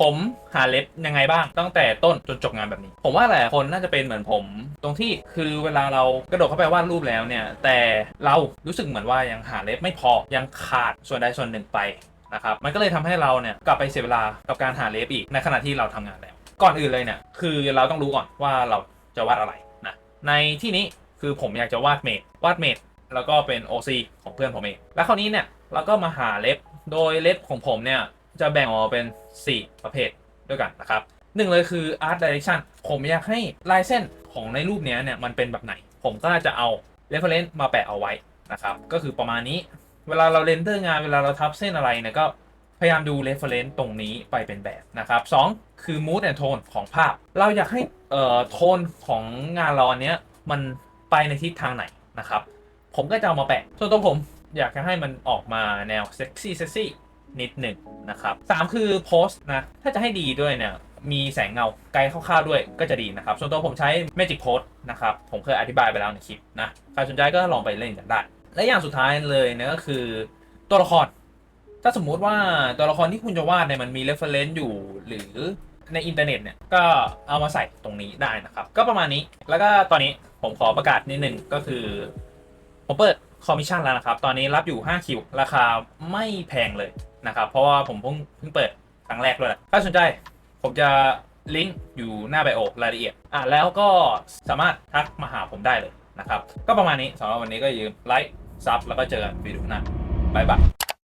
ผมหาเล็บยังไงบ้าง ตั้งแต่ต้นจนจบงานแบบนี้ ผมว่าหลายคนน่าจะเป็นเหมือนผม ตรงที่คือเวลาเรากระโดดเข้าไปวาดรูปแล้วเนี่ย แต่เรารู้สึกเหมือนว่ายังหาเล็บไม่พอยังขาดส่วนใดส่วนหนึ่งไปนะครับมันก็เลยทำให้เราเนี่ยกลับไปเสียเวลากับการหาเล็บอีกในขณะที่เราทำงานแล้ว ก่อนอื่นเลยเนี่ยคือเราต้องรู้ก่อนว่าเราจะวาดอะไรนะในที่นี้คือผมอยากจะวาดเมดวาดเมดแล้วก็เป็น OC ของเพื่อนผมเอง แล้วคราวนี้เนี่ยเราก็มาหาเล็บ โดยเล็บของผมเนี่ย จะแบ่งออกเป็น 4 ประเภทด้วยกันนะครับหนึ่งเลยคือ Art Direction ผมอยากให้ลายเส้นของในรูปนี้เนี่ยมันเป็นแบบไหน ผมก็จะเอา reference มาแปะเอาไว้นะครับ ก็คือประมาณนี้ เวลาเราเรนเดอร์งานเวลาเราทับเส้นอะไรเนี่ยก็พยายามดู reference ตรงนี้ไปเป็นแบบนะครับสองคือ mood and tone ของภาพ เราอยากให้เอ่อโทนของงานเราอันเนี้ยมันไปในทิศทางไหนนะครับ ผมก็จะเอามาแปะส่วนตัวผมอยากจะให้มันออกมาแนวเซ็กซี่เซ็กซี่ นิดหนึ่งนะครับสามคือโพสต์นะถ้าจะให้ดีด้วยเนี่ยมีแสงเงาไกลคร่าวๆด้วยก็จะดีนะครับ ส่วนตัวผมใช้ Magic Post นะครับ ผมเคยอธิบายไปแล้วในคลิปนะ ใครสนใจก็ลองไปเล่นกันได้ และอย่างสุดท้ายเลยนี่ก็คือตัวละคร ถ้าสมมุติว่าตัวละครที่คุณจะวาดเนี่ยมันมี reference อยู่ หรือในอินเทอร์เน็ตเนี่ยก็เอามาใส่ตรงนี้ได้นะครับ ก็ประมาณนี้แล้วก็ตอนนี้ผมขอประกาศนิดนึงก็คือผมเปิดคอมมิชชั่นแล้วนะครับ ตอนนี้รับอยู่5คิวราคาไม่แพงเลย นะครับ เพราะว่าผมเพิ่งเพิ่งเปิดครั้งแรกด้วยแหละถ้าสนใจผมจะลิงก์อยู่หน้าไบโอรายละเอียดอะแล้วก็สามารถทักมาหาผมได้เลยนะครับ ก็ประมาณนี้สำหรับวันนี้ก็อย่าลืมไลค์ซับแล้วก็เจอกันวิดีโอหน้าบายบาย